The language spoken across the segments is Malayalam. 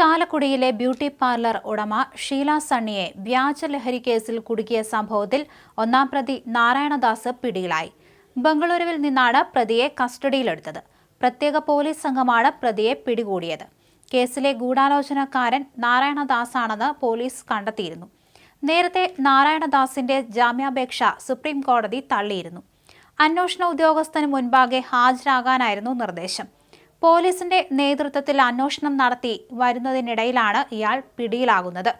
ചാലക്കുടിയിലെ ബ്യൂട്ടി പാർലർ ഉടമ ഷീല സണ്ണിയെ വ്യാജ ലഹരി കേസിൽ കുടുക്കിയ സംഭവത്തിൽ ഒന്നാം പ്രതി നാരായണദാസ് പിടിയിലായി. ബംഗളൂരുവിൽ നിന്നാണ് പ്രതിയെ കസ്റ്റഡിയിലെടുത്തത്. പ്രത്യേക പോലീസ് സംഘമാണ് പ്രതിയെ പിടികൂടിയത്. കേസിലെ ഗൂഢാലോചനക്കാരൻ നാരായണദാസാണെന്ന് പോലീസ് കണ്ടെത്തിയിരുന്നു. നേരത്തെ നാരായണദാസിന്റെ ജാമ്യാപേക്ഷ സുപ്രീം കോടതി തള്ളിയിരുന്നു. അന്വേഷണ ഉദ്യോഗസ്ഥന് മുൻപാകെ ഹാജരാകാനായിരുന്നു നിർദ്ദേശം. പോലീസിന്റെ നേതൃത്വത്തിൽ അന്വേഷണം നടത്തി വരുന്നതിനിടയിലാണ് ഇയാൾ പിടിയിലാകുന്നത്.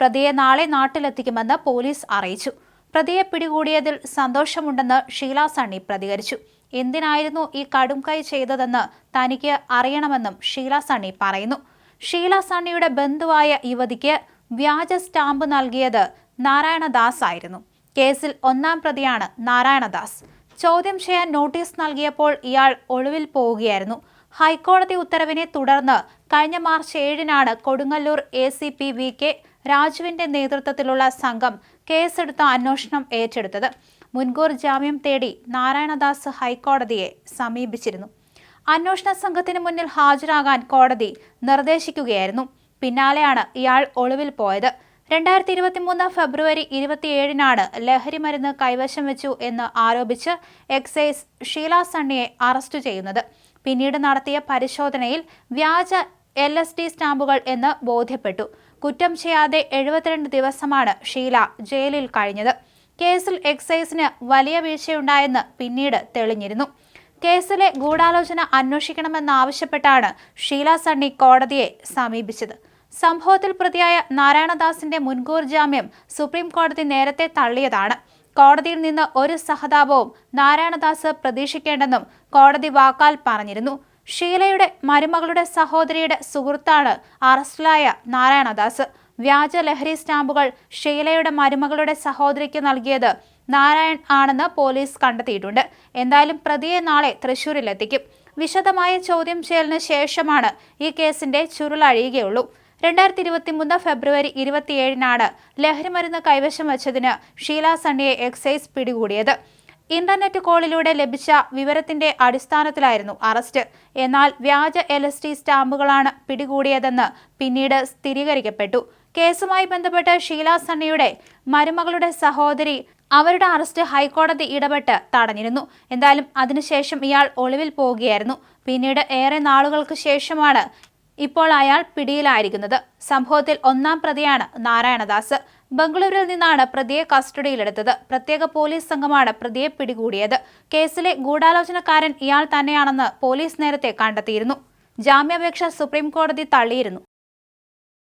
പ്രതിയെ നാളെ നാട്ടിലെത്തിക്കുമെന്ന് പോലീസ് അറിയിച്ചു. പ്രതിയെ പിടികൂടിയതിൽ സന്തോഷമുണ്ടെന്ന് ഷീല സണ്ണി പ്രതികരിച്ചു. എന്തിനായിരുന്നു ഈ കടും കൈ ചെയ്തതെന്ന് തനിക്ക് അറിയണമെന്നും ഷീല സണ്ണി പറയുന്നു. ഷീല സണ്ണിയുടെ ബന്ധുവായ യുവതിക്ക് വ്യാജ സ്റ്റാമ്പ് നൽകിയത് നാരായണദാസ് ആയിരുന്നു. കേസിൽ ഒന്നാം പ്രതിയാണ് നാരായണദാസ്. ചോദ്യം ചെയ്യാൻ നോട്ടീസ് നൽകിയപ്പോൾ ഇയാൾ ഒളിവിൽ പോവുകയായിരുന്നു. ഹൈക്കോടതി ഉത്തരവിനെ തുടർന്ന് കഴിഞ്ഞ മാർച്ച് ഏഴിനാണ് Kodungallur A C P V K രാജുവിന്റെ നേതൃത്വത്തിലുള്ള സംഘം കേസെടുത്ത അന്വേഷണം ഏറ്റെടുത്തത്. മുൻകൂർ ജാമ്യം തേടി നാരായണദാസ് ഹൈക്കോടതിയെ സമീപിച്ചിരുന്നു. അന്വേഷണ സംഘത്തിന് മുന്നിൽ ഹാജരാകാൻ കോടതി നിർദ്ദേശിക്കുകയായിരുന്നു. പിന്നാലെയാണ് ഇയാൾ ഒളിവിൽ പോയത്. രണ്ടായിരത്തി ഇരുപത്തി മൂന്ന് ഫെബ്രുവരി ഇരുപത്തിയേഴിനാണ് ലഹരി മരുന്ന് കൈവശം വെച്ചു എന്ന് ആരോപിച്ച് എക്സൈസ് ഷീല സണ്ണിയെ അറസ്റ്റ് ചെയ്യുന്നത്. പിന്നീട് നടത്തിയ പരിശോധനയിൽ വ്യാജ എൽ എസ് ഡി സ്റ്റാമ്പുകൾ എന്ന് ബോധ്യപ്പെട്ടു. കുറ്റം ചെയ്യാതെ എഴുപത്തിരണ്ട് ദിവസമാണ് ഷീല ജയിലിൽ കഴിഞ്ഞത്. കേസിൽ എക്സൈസിന് വലിയ വീഴ്ചയുണ്ടായെന്ന് പിന്നീട് തെളിഞ്ഞിരുന്നു. കേസിലെ ഗൂഢാലോചന അന്വേഷിക്കണമെന്നാവശ്യപ്പെട്ടാണ് ഷീല സണ്ണി കോടതിയെ സമീപിച്ചത്. സംഭവത്തിൽ പ്രതിയായ നാരായണദാസിന്റെ മുൻകൂർ ജാമ്യം സുപ്രീം കോടതി നേരത്തെ തള്ളിയതാണ്. കോടതിയിൽ നിന്ന് ഒരു സഹതാപവും നാരായണദാസ് പ്രതീക്ഷിക്കേണ്ടെന്നും കോടതി വാക്കാൽ പറഞ്ഞിരുന്നു. ഷീലയുടെ മരുമകളുടെ സഹോദരിയുടെ സുഹൃത്താണ് അറസ്റ്റിലായ നാരായണദാസ്. വ്യാജ ലഹരി സ്റ്റാമ്പുകൾ ഷീലയുടെ മരുമകളുടെ സഹോദരിക്ക് നൽകിയത് നാരായൺ ആണെന്ന് പോലീസ് കണ്ടെത്തിയിട്ടുണ്ട്. എന്തായാലും പ്രതിയെ നാളെ തൃശൂരിലെത്തിക്കും. വിശദമായ ചോദ്യം ചെയ്യലിന് ശേഷമാണ് ഈ കേസിന്റെ ചുരുളഴിയുകയുള്ളൂ. രണ്ടായിരത്തി ഇരുപത്തി മൂന്ന് ഫെബ്രുവരി ഇരുപത്തിയേഴിനാണ് ലഹരിമരുന്ന് കൈവശം വച്ചതിന് ഷീല സണ്ണിയെ എക്സൈസ് പിടികൂടിയത്. ഇന്റർനെറ്റ് കോളിലൂടെ ലഭിച്ച വിവരത്തിന്റെ അടിസ്ഥാനത്തിലായിരുന്നു അറസ്റ്റ്. എന്നാൽ വ്യാജ എൽ എസ് ടി സ്റ്റാമ്പുകളാണ് പിടികൂടിയതെന്ന് പിന്നീട് സ്ഥിരീകരിക്കപ്പെട്ടു. കേസുമായി ബന്ധപ്പെട്ട് ഷീല സണ്ണിയുടെ മരുമകളുടെ സഹോദരി അവരുടെ അറസ്റ്റ് ഹൈക്കോടതി ഇടപെട്ട് തടഞ്ഞിരുന്നു. എന്തായാലും അതിനുശേഷം ഇയാൾ ഒളിവിൽ പോവുകയായിരുന്നു. പിന്നീട് ഏറെ നാളുകൾക്ക് ശേഷമാണ് ഇപ്പോൾ അയാൾ പിടിയിലായിരിക്കുന്നത്. സംഭവത്തിൽ ഒന്നാം പ്രതിയാണ് നാരായണദാസ്. ബംഗളൂരുവിൽ നിന്നാണ് പ്രതിയെ കസ്റ്റഡിയിലെടുത്തത്. പ്രത്യേക പോലീസ് സംഘമാണ് പ്രതിയെ പിടികൂടിയത്. കേസിലെ ഗൂഢാലോചനക്കാരൻ ഇയാൾ തന്നെയാണെന്ന് പോലീസ് നേരത്തെ കണ്ടെത്തിയിരുന്നു. ജാമ്യാപേക്ഷ സുപ്രീം കോടതി തള്ളിയിരുന്നു.